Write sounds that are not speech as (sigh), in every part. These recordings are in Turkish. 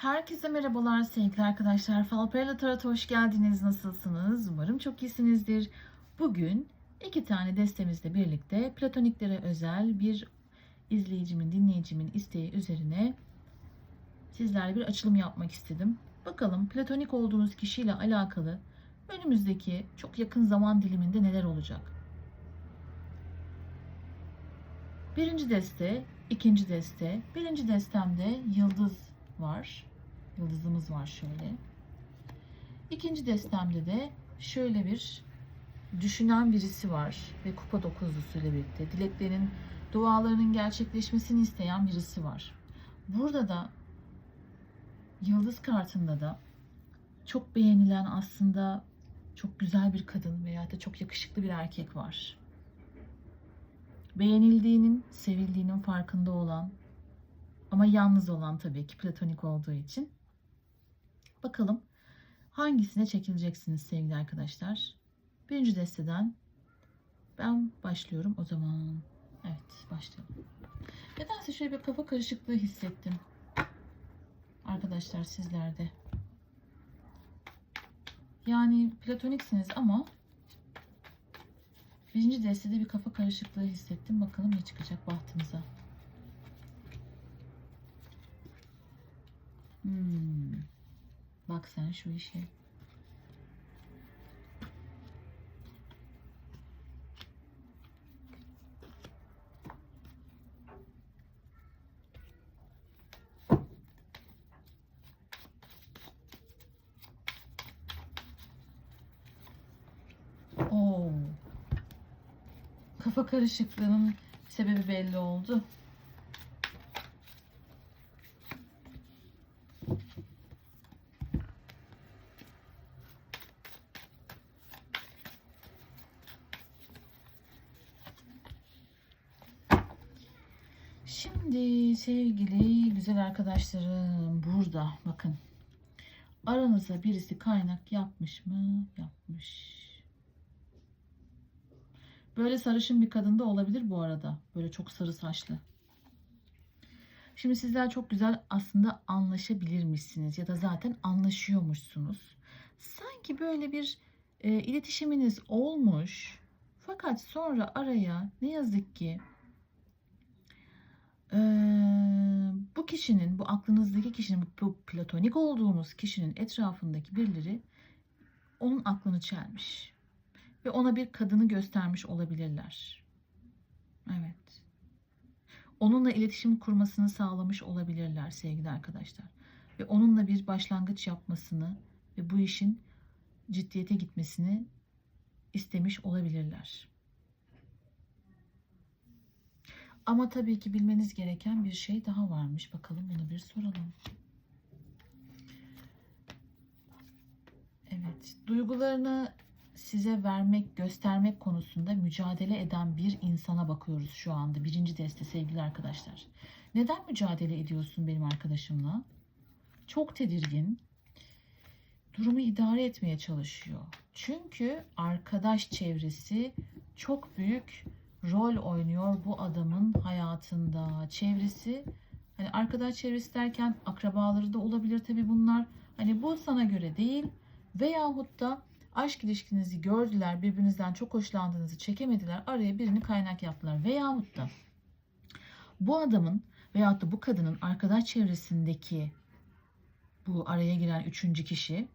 Herkese merhabalar sevgili arkadaşlar. Falperla Tarot'a hoş geldiniz. Nasılsınız? Umarım çok iyisinizdir. Bugün iki tane destemizle birlikte platoniklere özel bir izleyicimin, dinleyicimin isteği üzerine sizlerle bir açılım yapmak istedim. Bakalım platonik olduğunuz kişiyle alakalı önümüzdeki çok yakın zaman diliminde neler olacak? Birinci deste, ikinci deste. Birinci destemde yıldız var. Yıldızımız var şöyle. İkinci destemde de şöyle bir düşünen birisi var ve kupa dokuzlusuyla birlikte dileklerinin, dualarının gerçekleşmesini isteyen birisi var. Burada da yıldız kartında da çok beğenilen aslında çok güzel bir kadın veya da çok yakışıklı bir erkek var. Beğenildiğinin, sevildiğinin farkında olan ama yalnız olan tabii ki platonik olduğu için. Bakalım hangisine çekileceksiniz sevgili arkadaşlar. Birinci desteden ben başlıyorum o zaman. Evet başlayalım. Nedense şöyle bir kafa karışıklığı hissettim. Arkadaşlar sizlerde. Yani platoniksiniz ama birinci destede bir kafa karışıklığı hissettim. Bakalım ne çıkacak bahtımıza. Hmm. Bak sen şu işe. Oo. Kafa karışıklığının sebebi belli oldu. Şimdi sevgili güzel arkadaşlarım burada bakın. Aranıza birisi kaynak yapmış mı? Yapmış. Böyle sarışın bir kadın da olabilir bu arada. Böyle çok sarı saçlı. Şimdi sizler çok güzel aslında anlaşabilirmişsiniz ya da zaten anlaşıyormuşsunuz. Sanki böyle bir e, iletişiminiz olmuş. Fakat sonra araya ne yazık ki bu kişinin, bu aklınızdaki kişinin, bu platonik olduğunuz kişinin etrafındaki birileri onun aklını çelmiş ve ona bir kadını göstermiş olabilirler. Evet. Onunla iletişim kurmasını sağlamış olabilirler sevgili arkadaşlar. Ve onunla bir başlangıç yapmasını ve bu işin ciddiyete gitmesini istemiş olabilirler. Ama tabii ki bilmeniz gereken bir şey daha varmış. Bakalım bunu bir soralım. Evet, duygularını size vermek, göstermek konusunda mücadele eden bir insana bakıyoruz şu anda. Birinci deste sevgili arkadaşlar. Neden mücadele ediyorsun benim arkadaşımla? Çok tedirgin. Durumu idare etmeye çalışıyor. Çünkü arkadaş çevresi çok büyük rol oynuyor bu adamın hayatında. Çevresi hani arkadaş çevresi derken akrabaları da olabilir tabii bunlar. Hani bu sana göre değil veyahut da aşk ilişkinizi gördüler, birbirinizden çok hoşlandığınızı çekemediler, araya birini kaynak yaptılar. Veyahut da bu adamın veyahut da bu kadının arkadaş çevresindeki bu araya giren üçüncü kişi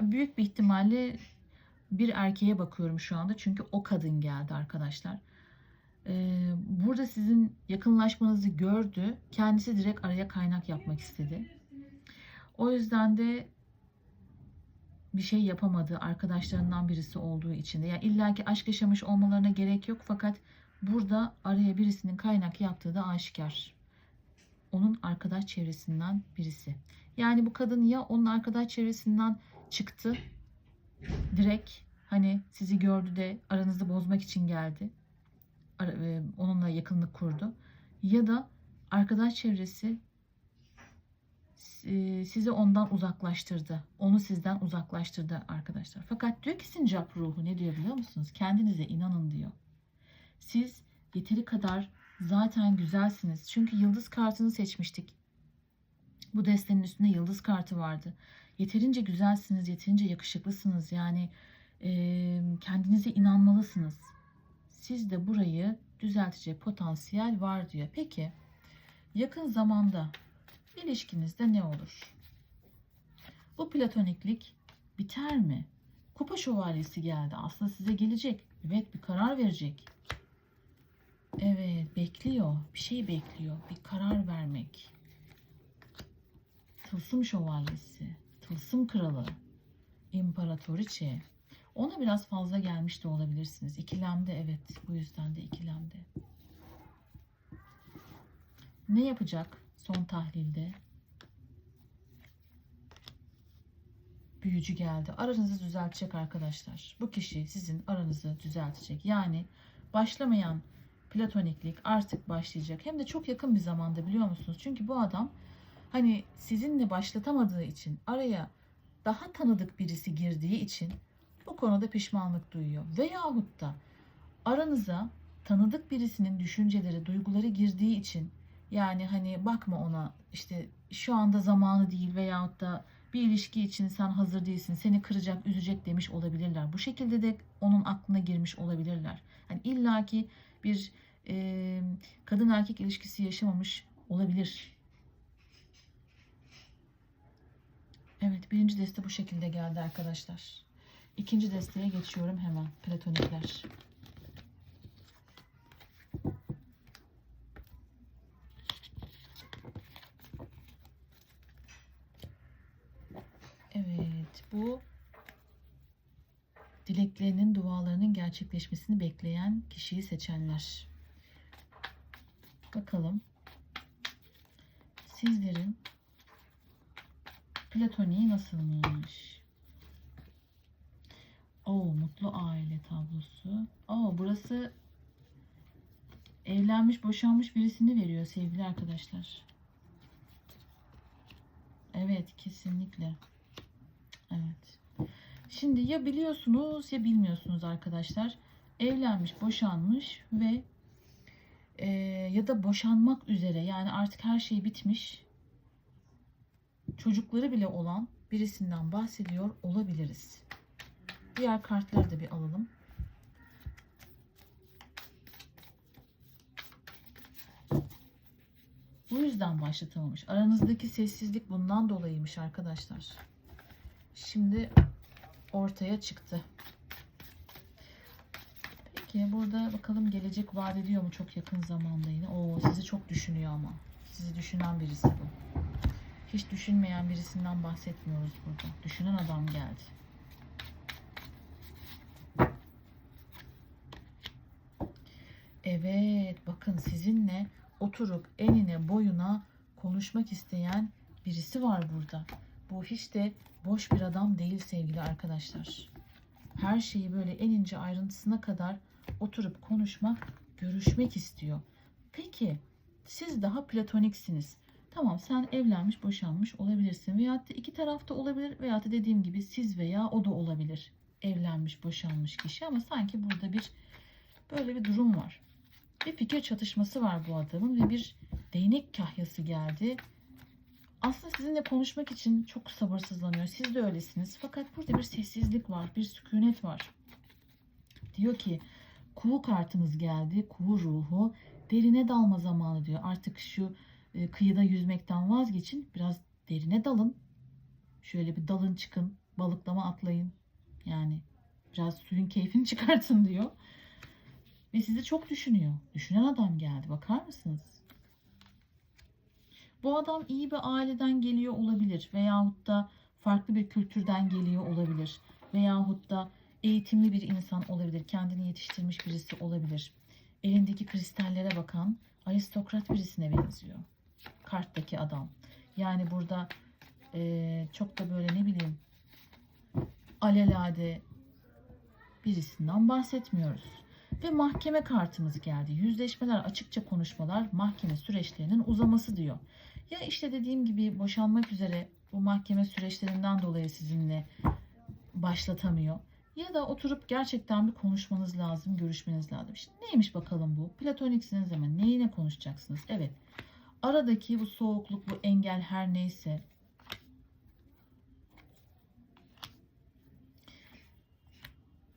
büyük bir ihtimalle bir erkeğe bakıyorum şu anda çünkü o kadın geldi arkadaşlar. Burada sizin yakınlaşmanızı gördü. Kendisi direkt araya kaynak yapmak istedi. O yüzden de bir şey yapamadı arkadaşlarından birisi olduğu için de. Yani illaki aşk yaşamış olmalarına gerek yok fakat burada araya birisinin kaynak yaptığı da aşikar. Onun arkadaş çevresinden birisi. Yani bu kadın ya onun arkadaş çevresinden çıktı direkt hani sizi gördü de aranızı bozmak için geldi. Onunla yakınlık kurdu. Ya da arkadaş çevresi sizi ondan uzaklaştırdı. Onu sizden uzaklaştırdı arkadaşlar. Fakat diyor ki sincap ruhu ne diyor biliyor musunuz? Kendinize inanın diyor. Siz yeteri kadar zaten güzelsiniz. Çünkü yıldız kartını seçmiştik. Bu destenin üstünde yıldız kartı vardı. Yeterince güzelsiniz, yeterince yakışıklısınız. Yani eee, kendinize inanmalısınız. Siz de burayı düzeltecek potansiyel var diyor. Peki yakın zamanda ilişkinizde ne olur? Bu platoniklik biter mi? Kupa şövalyesi geldi. Aslında size gelecek. Evet bir karar verecek. Evet bekliyor. Bir şey bekliyor. Bir karar vermek. Tılsım şövalyesi. Tılsım kralı. İmparatoriçe. Ona biraz fazla gelmiş de olabilirsiniz. İkilemde evet. Bu yüzden de ikilemde. Ne yapacak son tahlilde? büyücü geldi. Aranızı düzeltecek arkadaşlar. Bu kişi sizin aranızı düzeltecek. Yani başlamayan platoniklik artık başlayacak. Hem de çok yakın bir zamanda biliyor musunuz? Çünkü bu adam hani sizinle başlatamadığı için araya daha tanıdık birisi girdiği için bu konuda pişmanlık duyuyor. Veyahut da aranıza tanıdık birisinin düşünceleri, duyguları girdiği için yani hani bakma ona işte şu anda zamanı değil veyahut da bir ilişki için sen hazır değilsin, seni kıracak, üzecek demiş olabilirler. Bu şekilde de onun aklına girmiş olabilirler. Hani illaki bir e, kadın erkek ilişkisi yaşamamış olabilir. Evet, birinci deste bu şekilde geldi arkadaşlar. İkinci desteye geçiyorum hemen. Platonikler. Evet, bu dileklerinin, dualarının gerçekleşmesini bekleyen kişiyi seçenler. Bakalım. Sizlerin platoniği nasılmış? Oo, mutlu aile tablosu. Oo, burası evlenmiş, boşanmış birisini veriyor sevgili arkadaşlar. Evet, kesinlikle. Evet. Şimdi ya biliyorsunuz ya bilmiyorsunuz arkadaşlar. Evlenmiş, boşanmış ve e, ya da boşanmak üzere yani artık her şey bitmiş. Çocukları bile olan birisinden bahsediyor olabiliriz. Diğer kartları da bir alalım. Bu yüzden başlatamamış. Aranızdaki sessizlik bundan dolayıymış arkadaşlar. Şimdi ortaya çıktı. Peki burada bakalım gelecek vaat ediyor mu çok yakın zamanda yine. Oo sizi çok düşünüyor ama. Sizi düşünen birisi bu. Hiç düşünmeyen birisinden bahsetmiyoruz burada. Düşünen adam geldi. Evet bakın sizinle oturup enine boyuna konuşmak isteyen birisi var burada. Bu hiç de boş bir adam değil sevgili arkadaşlar. Her şeyi böyle en ince ayrıntısına kadar oturup konuşmak, görüşmek istiyor. Peki siz daha platoniksiniz. Tamam sen evlenmiş, boşanmış olabilirsin. Veyahut da iki tarafta olabilir. Veyahut da dediğim gibi siz veya o da olabilir. Evlenmiş, boşanmış kişi ama sanki burada bir böyle bir durum var. Bir fikir çatışması var bu adamın ve bir değnek kahyası geldi. Aslında sizinle konuşmak için çok sabırsızlanıyor. Siz de öylesiniz. Fakat burada bir sessizlik var, bir sükunet var. Diyor ki kuğu kartımız geldi, kuğu ruhu. Derine dalma zamanı diyor. Artık şu e, kıyıda yüzmekten vazgeçin. Biraz derine dalın. Şöyle bir dalın çıkın. Balıklama atlayın. Yani biraz suyun keyfini (laughs) çıkartın diyor. Ve sizi çok düşünüyor. Düşünen adam geldi. Bakar mısınız? Bu adam iyi bir aileden geliyor olabilir. Veyahut da farklı bir kültürden geliyor olabilir. Veyahut da eğitimli bir insan olabilir. Kendini yetiştirmiş birisi olabilir. Elindeki kristallere bakan aristokrat birisine benziyor. Karttaki adam. Yani burada eee, çok da böyle ne bileyim alelade birisinden bahsetmiyoruz. Ve mahkeme kartımız geldi. Yüzleşmeler, açıkça konuşmalar, mahkeme süreçlerinin uzaması diyor. Ya işte dediğim gibi boşanmak üzere bu mahkeme süreçlerinden dolayı sizinle başlatamıyor. Ya da oturup gerçekten bir konuşmanız lazım, görüşmeniz lazım. İşte neymiş bakalım bu? Platoniksiniz ama neyine konuşacaksınız? Evet. Aradaki bu soğukluk, bu engel her neyse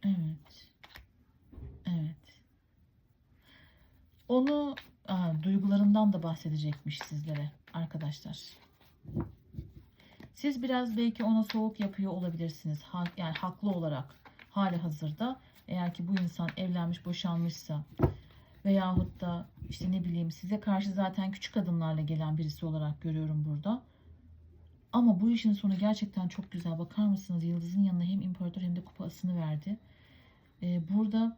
Evet. Evet. Onu aa, duygularından da bahsedecekmiş sizlere arkadaşlar. Siz biraz belki ona soğuk yapıyor olabilirsiniz. Ha, yani haklı olarak hali hazırda eğer ki bu insan evlenmiş boşanmışsa veyahut da işte ne bileyim size karşı zaten küçük adımlarla gelen birisi olarak görüyorum burada. Ama bu işin sonu gerçekten çok güzel. Bakar mısınız? Yıldızın yanına hem imparator hem de kupa asını verdi. Ee, burada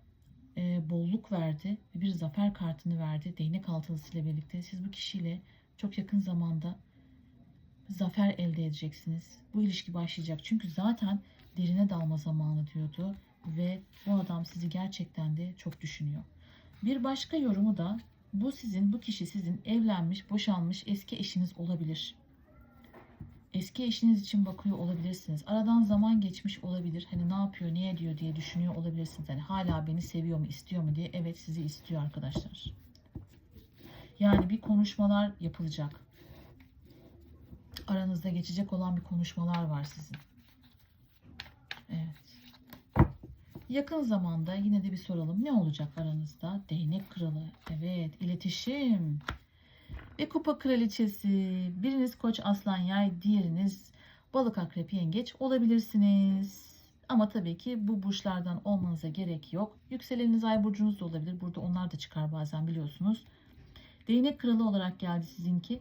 e, bolluk verdi ve bir zafer kartını verdi. Değnek altılısıyla birlikte. Siz bu kişiyle çok yakın zamanda zafer elde edeceksiniz. Bu ilişki başlayacak. Çünkü zaten derine dalma zamanı diyordu. Ve bu adam sizi gerçekten de çok düşünüyor. Bir başka yorumu da bu sizin, bu kişi sizin evlenmiş, boşanmış eski eşiniz olabilir. Eski eşiniz için bakıyor olabilirsiniz. Aradan zaman geçmiş olabilir. Hani ne yapıyor, ne ediyor diye düşünüyor olabilirsiniz. Hani hala beni seviyor mu, istiyor mu diye. Evet sizi istiyor arkadaşlar. Yani bir konuşmalar yapılacak. Aranızda geçecek olan bir konuşmalar var sizin. Evet. Yakın zamanda yine de bir soralım. Ne olacak aranızda? Değnek kralı. Evet, iletişim. Ve kupa kraliçesi. Biriniz koç aslan yay, diğeriniz balık akrep yengeç olabilirsiniz. Ama tabii ki bu burçlardan olmanıza gerek yok. Yükseleniniz ay burcunuz da olabilir. Burada onlar da çıkar bazen biliyorsunuz. Değnek kralı olarak geldi sizinki.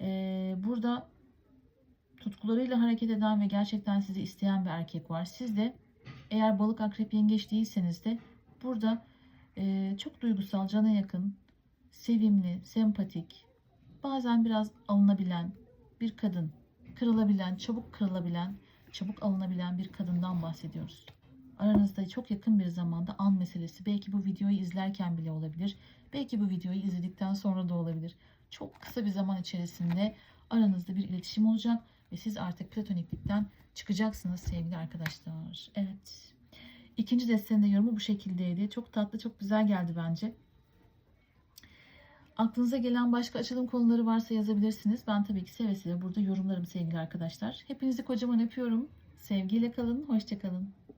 Ee, burada tutkularıyla hareket eden ve gerçekten sizi isteyen bir erkek var. Siz de eğer balık akrep yengeç değilseniz de burada e, çok duygusal, cana yakın, sevimli, sempatik, bazen biraz alınabilen bir kadın, kırılabilen, çabuk kırılabilen, çabuk alınabilen bir kadından bahsediyoruz. Aranızda çok yakın bir zamanda an meselesi belki bu videoyu izlerken bile olabilir. Belki bu videoyu izledikten sonra da olabilir. Çok kısa bir zaman içerisinde aranızda bir iletişim olacak ve siz artık platoniklikten çıkacaksınız sevgili arkadaşlar. Evet. İkinci destenin de yorumu bu şekildeydi. Çok tatlı, çok güzel geldi bence. Aklınıza gelen başka açılım konuları varsa yazabilirsiniz. Ben tabii ki seve seve burada yorumlarım sevgili arkadaşlar. Hepinizi kocaman öpüyorum. Sevgiyle kalın, hoşça kalın.